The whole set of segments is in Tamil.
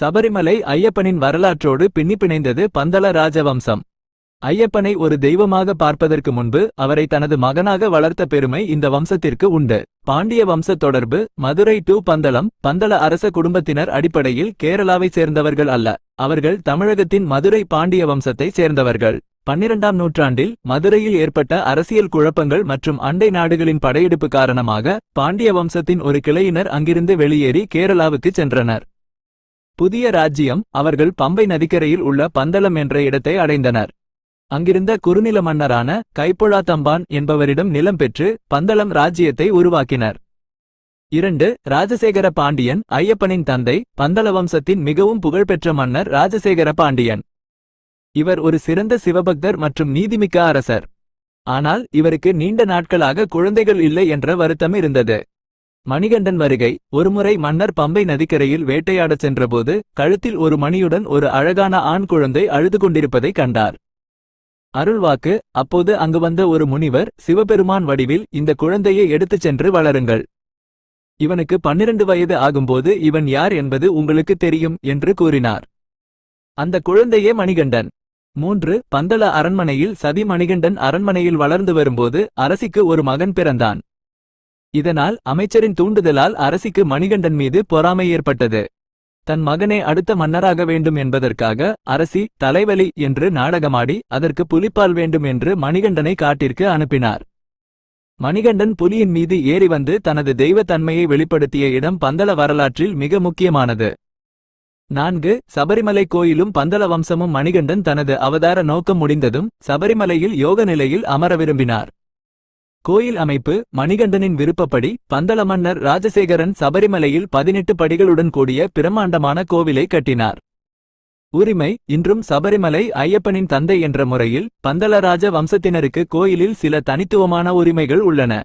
சபரிமலை ஐயப்பனின் வரலாற்றோடு பின்னி பிணைந்தது பந்தல ராஜவம்சம். ஐயப்பனை ஒரு தெய்வமாக பார்ப்பதற்கு முன்பு அவரை தனது மகனாக வளர்த்த பெருமை இந்த வம்சத்திற்கு உண்டு. பாண்டிய வம்ச தொடர்பு மதுரை டு பந்தளம் பந்தள அரச குடும்பத்தினர் அடிப்படையில் கேரளாவை சேர்ந்தவர்கள் அல்ல. அவர்கள் தமிழகத்தின் மதுரை பாண்டிய வம்சத்தை சேர்ந்தவர்கள். பன்னிரண்டாம் நூற்றாண்டில் மதுரையில் ஏற்பட்ட அரசியல் குழப்பங்கள் மற்றும் அண்டை நாடுகளின் படையெடுப்பு காரணமாக பாண்டிய வம்சத்தின் ஒரு கிளையினர் அங்கிருந்து வெளியேறி கேரளாவுக்கு சென்றனர். புதிய ராஜ்யம் அவர்கள் பம்பை நதிக்கரையில் உள்ள பந்தளம் என்ற இடத்தை அடைந்தனர். அங்கிருந்த குறுநில மன்னரான கைப்பொழா தம்பான் என்பவரிடம் நிலம் பெற்று பந்தளம் ராஜ்யத்தை உருவாக்கினர். இரண்டு ராஜசேகர பாண்டியன் ஐயப்பனின் தந்தை பந்தள வம்சத்தின் மிகவும் புகழ்பெற்ற மன்னர் ராஜசேகர பாண்டியன். இவர் ஒரு சிறந்த சிவபக்தர் மற்றும் நீதிமிக்க அரசர். ஆனால் இவருக்கு நீண்ட நாட்களாக குழந்தைகள் இல்லை என்ற வருத்தம் இருந்தது. மணிகண்டன் வருகை. ஒருமுறை மன்னர் பம்பை நதிக்கரையில் வேட்டையாடச் சென்றபோது கழுத்தில் ஒரு மணியுடன் ஒரு அழகான ஆண் குழந்தை அழுது கொண்டிருப்பதை கண்டார். அருள்வாக்கு அப்போது அங்கு வந்த ஒரு முனிவர் சிவபெருமான் வடிவில் இந்த குழந்தையை எடுத்துச் சென்று வளருங்கள். இவனுக்கு பன்னிரண்டு வயது ஆகும்போது இவன் யார் என்பது உங்களுக்கு தெரியும் என்று கூறினார். அந்த குழந்தையே மணிகண்டன். மூன்று பந்தள அரண்மனையில் சதி மணிகண்டன் அரண்மனையில் வளர்ந்து வரும்போது அரசிக்கு ஒரு மகன் பிறந்தான். இதனால் அமைச்சரின் தூண்டுதலால் அரசிக்கு மணிகண்டன் மீது பொறாமை ஏற்பட்டது. தன் மகனே அடுத்த மன்னராக வேண்டும் என்பதற்காக அரசி தலைவலி என்று நாடகமாடி அதற்கு புலிப்பால் வேண்டும் என்று மணிகண்டனை காட்டிற்கு அனுப்பினார். மணிகண்டன் புலியின் மீது ஏறி வந்து தனது தெய்வத்தன்மையை வெளிப்படுத்திய இடம் பந்தள வரலாற்றில் மிக முக்கியமானது. நான்கு சபரிமலை கோயிலும் பந்தள வம்சமும் மணிகண்டன் தனது அவதார நோக்கம் முடிந்ததும் சபரிமலையில் யோக நிலையில் அமர விரும்பினார். கோயில் அமைப்பு மணிகண்டனின் விருப்பப்படி பந்தள மன்னர் ராஜசேகரன் சபரிமலையில் பதினெட்டு படிகளுடன் கூடிய பிரம்மாண்டமான கோவிலை கட்டினார். உரிமை இன்றும் சபரிமலை ஐயப்பனின் தந்தை என்ற முறையில் பந்தளராஜ வம்சத்தினருக்கு கோயிலில் சில தனித்துவமான உரிமைகள் உள்ளன.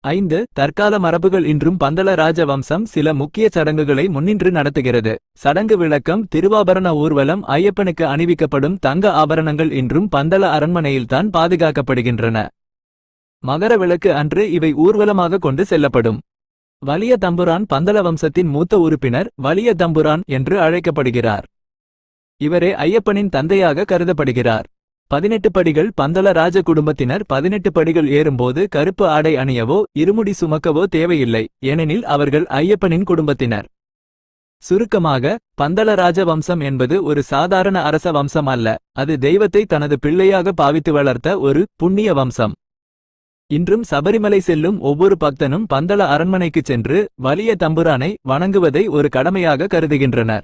ஐந்து தற்கால மரபுகள் இன்றும் பந்தள ராஜ வம்சம் சில முக்கிய சடங்குகளை முன்னின்று நடத்துகிறது. சடங்கு விளக்கம் திருவாபரண ஊர்வலம் ஐயப்பனுக்கு அணிவிக்கப்படும் தங்க ஆபரணங்கள் இன்றும் பந்தள அரண்மனையில்தான் பாதுகாக்கப்படுகின்றன. மகர விளக்கு அன்று இவை ஊர்வலமாக கொண்டு செல்லப்படும். வலிய தம்புரான் பந்தள வம்சத்தின் மூத்த உறுப்பினர் வலிய தம்புரான் என்று அழைக்கப்படுகிறார். இவரே ஐயப்பனின் தந்தையாக கருதப்படுகிறார். பதினெட்டு படிகள் பந்தள ராஜ குடும்பத்தினர் பதினெட்டு படிகள் ஏறும்போது கருப்பு ஆடை அணியவோ இருமுடி சுமக்கவோ தேவையில்லை ஏனெனில் அவர்கள் ஐயப்பனின் குடும்பத்தினர். சுருக்கமாக பந்தள ராஜ வம்சம் என்பது ஒரு சாதாரண அரச வம்சம் அல்ல அது தெய்வத்தை தனது பிள்ளையாக பாவித்து வளர்த்த ஒரு புண்ணிய வம்சம். இன்றும் சபரிமலை செல்லும் ஒவ்வொரு பக்தனும் பந்தள அரண்மனைக்குச் சென்று வலிய தம்புரானை வணங்குவதை ஒரு கடமையாக கருதுகின்றனர்.